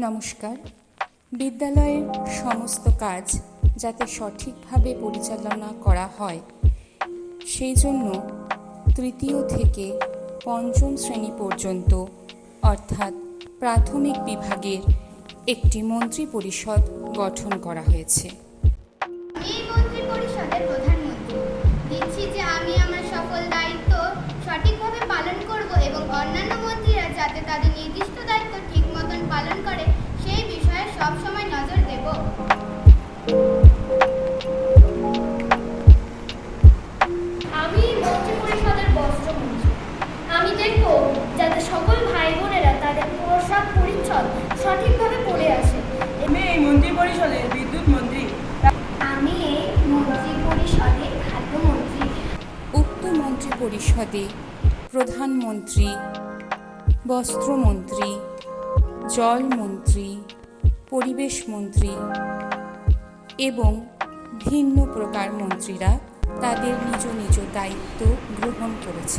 নমস্কার। বিদ্যালয়ের সমস্ত কাজ যাতে সঠিকভাবে পরিচালনা করা হয়, সেই জন্য তৃতীয় থেকে পঞ্চম শ্রেণি পর্যন্ত, অর্থাৎ প্রাথমিক বিভাগের একটি মন্ত্রী পরিষদ গঠন করা হয়েছে। আমি আমার সঠিকভাবে পালন করব এবং অন্যান্য মন্ত্রীরা যাতে তাদের নির্দিষ্ট পালন করে সেই বিষয়ে সবসময় নজর দেব। আমি মন্ত্রী পরিষদের বস্ত্রমন্ত্রী আমি দেখব যাতে সকল ভাই বোনেরা তাদের পোশাক পরিচ্ছদ সঠিকভাবে পরে আসে। আমি এই মন্ত্রী পরিষদের বিদ্যুৎ মন্ত্রী। আমি এই মন্ত্রী পরিষদের খাদ্যমন্ত্রী উক্ত মন্ত্রী পরিষদে প্রধানমন্ত্রী বস্ত্রমন্ত্রী জলমন্ত্রী পরিবেশ মন্ত্রী এবং ভিন্ন প্রকার মন্ত্রীরা তাদের নিজ নিজ দায়িত্ব গ্রহণ করেছে।